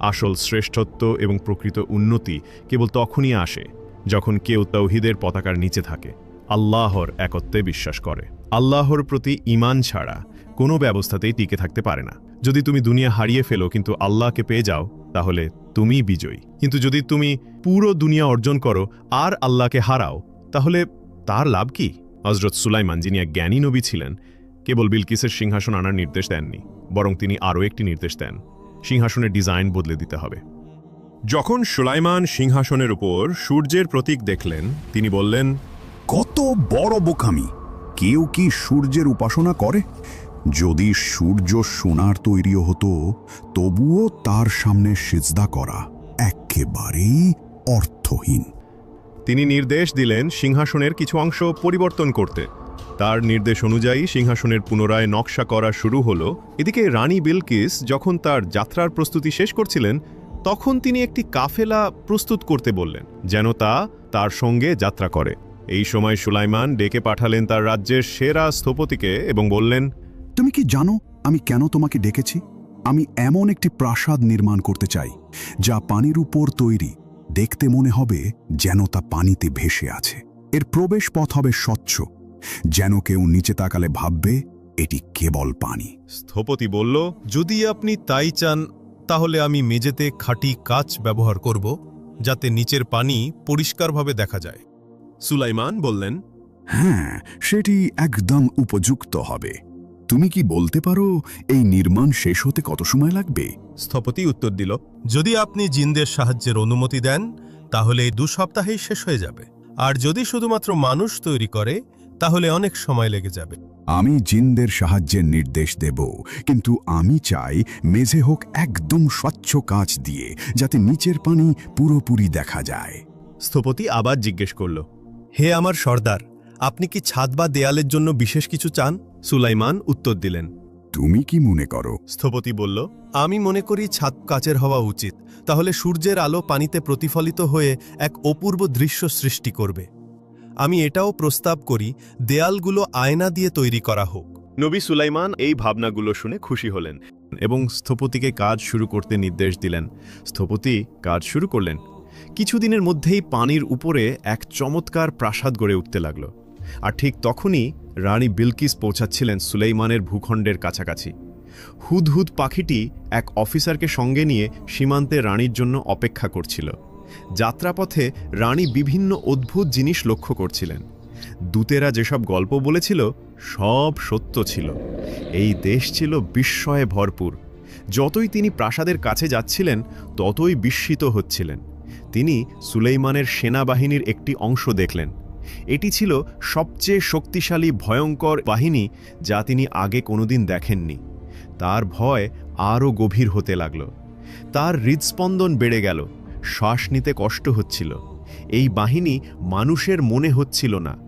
আসল শ্রেষ্ঠত্ব এবং প্রকৃত উন্নতি কেবল তখনই আসে যখন কেউ তৌহিদের পতাকার নিচে থাকে। আল্লাহর একত্বে বিশ্বাস করে। আল্লাহর প্রতি ঈমান ছাড়া কোনো ব্যবস্থাতেই টিকে থাকতে পারে না। যদি তুমি দুনিয়া হারিয়ে ফেলো কিন্তু আল্লাহকে পেয়ে যাও, তাহলে তুমিই বিজয়ী। কিন্তু যদি তুমি পুরো দুনিয়া অর্জন করো আর আল্লাহকে হারাও, তাহলে তার লাভ কি? হজরত সুলাইমান, যিনি এক জ্ঞানী নবী ছিলেন, কেবল বিলকিসের সিংহাসন আনার নির্দেশ দেননি, বরং তিনি আরও একটি নির্দেশ দেন। সিংহাসনের ডিজাইন বদলে দিতে হবে। যখন সুলাইমান সিংহাসনের উপর সূর্যের প্রতীক দেখলেন তিনি বললেন কত বড় বোকামি! কেউ কি সূর্যের উপাসনা করে? যদি সূর্য সোনার তৈরিও হতো তবুও তার সামনে সিজদা করা একেবারেই অর্থহীন। তিনি নির্দেশ দিলেন সিংহাসনের কিছু অংশ পরিবর্তন করতে। তার নির্দেশ অনুযায়ী সিংহাসনের পুনরায় নকশা করা শুরু হলো। এদিকে রানী বিলকিস যখন তার যাত্রার প্রস্তুতি শেষ করছিলেন, তখন তিনি একটি কাফেলা প্রস্তুত করতে বললেন, যেন তা তার সঙ্গে যাত্রা করে। এই সময় সুলাইমান ডেকে পাঠালেন তার রাজ্যের সেরা স্থপতিকে এবং বললেন, তুমি কি জানো আমি কেন তোমাকে ডেকেছি? আমি এমন একটি প্রাসাদ নির্মাণ করতে চাই, যা পানির উপর তৈরি। দেখতে মনে হবে যেন তা পানিতে ভেসে আছে। এর প্রবেশ পথ হবে স্বচ্ছ। যেন কেউ নিচে তাকালে ভাববে এটি কেবল পানি। স্থপতি বলল যদি আপনি তাই চান তাহলে আমি মেঝেতে খাঁটি কাচ ব্যবহার করব যাতে নিচের পানি পরিষ্কারভাবে দেখা যায়। সুলাইমান বললেন হ্যাঁ সেটি একদম উপযুক্ত হবে। তুমি কি বলতে পারো এই নির্মাণ শেষ হতে কত সময় লাগবে? স্থপতি উত্তর দিল যদি আপনি জিনদের সাহায্যের অনুমতি দেন তাহলে দু সপ্তাহেই শেষ হয়ে যাবে। আর যদি শুধুমাত্র মানুষ তৈরি করে তাহলে অনেক সময় লেগে যাবে। আমি জিনদের সাহায্যের নির্দেশ দেব কিন্তু আমি চাই মেঝে হোক একদম স্বচ্ছ কাঁচ দিয়ে যাতে নিচের পানি পুরোপুরি দেখা যায়। স্থপতি আবার জিজ্ঞেস করল হে আমার সর্দার আপনি কি ছাদ বা দেয়ালের জন্য বিশেষ কিছু চান? সুলাইমান উত্তর দিলেন তুমি কি মনে করো? স্থপতি বলল আমি মনে করি ছাদ কাচের হওয়া উচিত তাহলে সূর্যের আলো পানিতে প্রতিফলিত হয়ে এক অপূর্ব দৃশ্য সৃষ্টি করবে। আমি এটাও প্রস্তাব করি, দেয়ালগুলো আয়না দিয়ে তৈরি করা হোক। নবী সুলাইমান এই ভাবনাগুলো শুনে খুশি হলেন এবং স্থপতিকে কাজ শুরু করতে নির্দেশ দিলেন। স্থপতি কাজ শুরু করলেন। কিছুদিনের মধ্যেই পানির উপরে এক চমৎকার প্রাসাদ গড়ে উঠতে লাগল। আর ঠিক তখনই রানী বিলকিস পৌঁছাচ্ছিলেন সুলাইমানের ভূখণ্ডের কাছাকাছি। হুদহুদ পাখিটি এক অফিসারকে সঙ্গে নিয়ে সীমান্তে রানীর জন্য অপেক্ষা করছিল। যাত্রাপথে রানী বিভিন্ন অদ্ভুত জিনিস লক্ষ্য করছিলেন। দূতেরা যেসব গল্প বলেছিল, সব সত্য ছিল। এই দেশ ছিল বিস্ময়ে ভরপুর। যতই তিনি প্রাসাদের কাছে যাচ্ছিলেন, ততই বিস্মিত হচ্ছিলেন। তিনি সুলেইমানের সেনাবাহিনীর একটি অংশ দেখলেন। এটি ছিল সবচেয়ে শক্তিশালী, ভয়ঙ্কর বাহিনী যা তিনি আগে কোনোদিন দেখেননি। তার ভয় আরও গভীর হতে লাগল। তার হৃদস্পন্দন বেড়ে গেল। শ্বাস নিতে কষ্ট হচ্ছিল। এই বাহিনী মানুষের মনে হচ্ছিল না।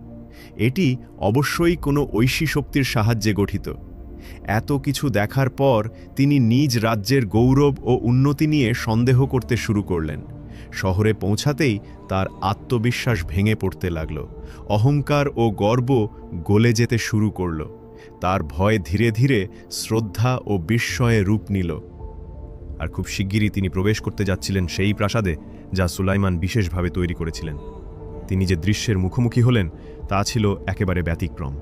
এটি অবশ্যই কোনো ঐশী শক্তির সাহায্যে গঠিত। এত কিছু দেখার পর তিনি নিজ রাজ্যের গৌরব ও উন্নতি নিয়ে সন্দেহ করতে শুরু করলেন। শহরে পৌঁছাতেই তার আত্মবিশ্বাস ভেঙে পড়তে লাগল। অহংকার ও গর্ব গলে যেতে শুরু করল। তার ভয় ধীরে ধীরে শ্রদ্ধা ও বিস্ময়ে রূপ নিল। আর খুব শিগগিরই তিনি প্রবেশ করতে যাচ্ছিলেন সেই প্রাসাদে, যা সুলাইমান বিশেষভাবে তৈরি করেছিলেন। তিনি যে দৃশ্যের মুখোমুখি হলেন, তা ছিল একেবারে ব্যতিক্রম।